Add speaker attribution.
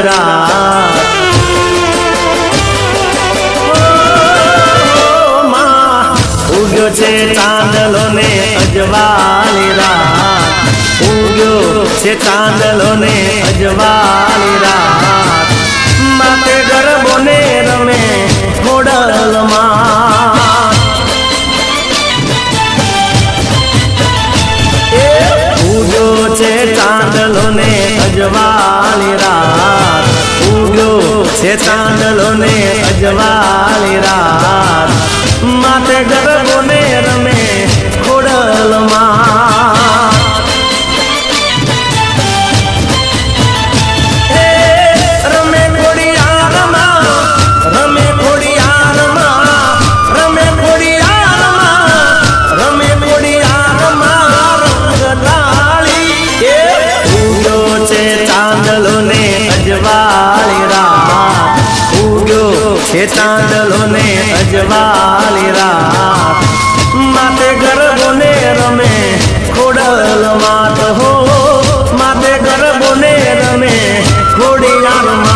Speaker 1: રા ઉગ્યો છે ચાંદલો ને અજવાળી રા ઉગ્યો છે ચાંદલો ને અજવાળી રા ચાંદલો ને અજવાળી રાત. ઉગ્યો છે ચાંદલો ને અજવાળી રાત. માથે ગરબો ને રમે સાંજલોને અજવાળી રાત. માટે ગરબોને રમે ખોડલ માત હો. માટે ગરબોને રમે ખોડિયાર